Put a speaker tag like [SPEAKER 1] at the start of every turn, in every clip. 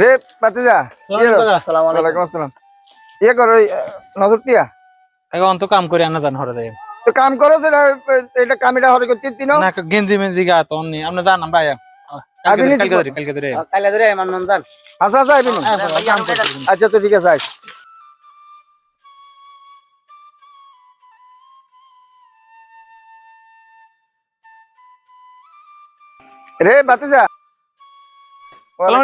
[SPEAKER 1] রে পাতিজা ইয়ে রো।
[SPEAKER 2] সালাম আলাইকুম।
[SPEAKER 1] আসসালাম। ইয়ে করো নজর তিয়া
[SPEAKER 3] কাকা অন্ত কাম করে আনা জান হরে দেয়।
[SPEAKER 1] তো কাম করো সেটা এটা কামিটা হরে করতে তিন
[SPEAKER 3] না গেঞ্জি মেঞ্জি গা তো অন্য আমরা জান
[SPEAKER 1] নি
[SPEAKER 3] কালকে ধরে কালকে ধরে
[SPEAKER 2] কাইলে ধরে। মন জান।
[SPEAKER 1] আচ্ছা আচ্ছা নি। আচ্ছা তো ঠিক আছে আইস রে বাতিজা
[SPEAKER 2] ভালো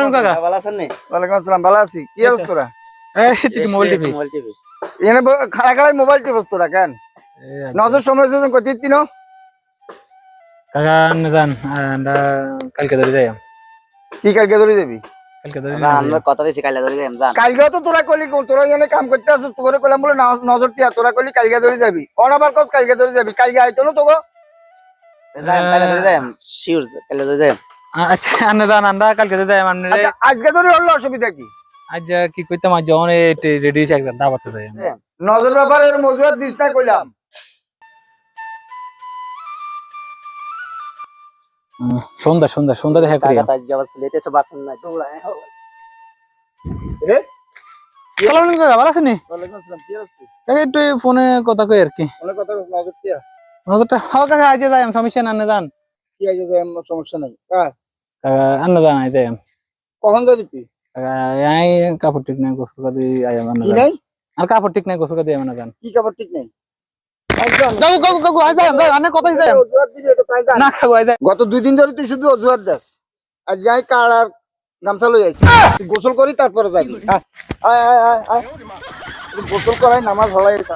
[SPEAKER 2] আছেন নি?
[SPEAKER 1] ওয়ালাইকুম আসসালাম ভালো আছি। কি অবস্থা তোরা?
[SPEAKER 3] এই তুই মোবাইল টিভি।
[SPEAKER 2] Mobile TV.
[SPEAKER 1] এখানে খাড়া খাড়াই মোবাইল টিপস তোরা কেন? নজর সময় যদি করতে তিন
[SPEAKER 3] কাকা জান আমরা কালকে ধরে যাই।
[SPEAKER 1] কি কালকে ধরে যাবি?
[SPEAKER 3] কালকে ধরে
[SPEAKER 2] না আমরা কথা দিছি কাইলে ধরে যাম জান
[SPEAKER 1] কালকেও তো তোরা কলি তোরা এখানে কাম করতে আসিস তোরে কইলাম বলে নজর তিয়া তোরা কলি কালকে ধরে যাবি। অনাবার কস কালকে ধরে যাবি কালকে আইতো না তোকে?
[SPEAKER 2] ধরে শিওর ধরে যাম
[SPEAKER 3] আচ্ছা কালকে যাই
[SPEAKER 1] আচ্ছা আজকে ধরে হলো অসুবিধা কি?
[SPEAKER 3] আজ কি কইতাম আজ যখন রেডি একদম দাবাতে যাই
[SPEAKER 1] নজর ব্যাপারের দিস না কইলাম।
[SPEAKER 3] সন্ধ্যা সন্ধ্যা সন্ধ্যা দেখা করি।
[SPEAKER 2] কাকা
[SPEAKER 3] একটু ফোনে কথা কই আর কি। নজরটা হাও কাকা আজ যাই সমস্যা না জান
[SPEAKER 1] কি আছে যে আমার সমস্যা নাই? হ্যাঁ
[SPEAKER 3] আন্না জান আই যাই
[SPEAKER 1] কখন যাবি তুই?
[SPEAKER 3] আই কাপড় ঠিক নাই গোসল করে আই
[SPEAKER 1] কি
[SPEAKER 3] জান
[SPEAKER 1] নাই?
[SPEAKER 3] আর কাপড় ঠিক নাই গোসল করে দিই আন্না জান
[SPEAKER 1] কি খবর ঠিক নাই?
[SPEAKER 3] যাই যাই যাই। না যাই
[SPEAKER 1] গত দুই দিন ধরে তুই শুধু অজুহাত দাস। আজকে আমি কার আর গামছা লই আইছি। গোসল করি তারপরে যাবি। গোসল করাই নামাজ হলাই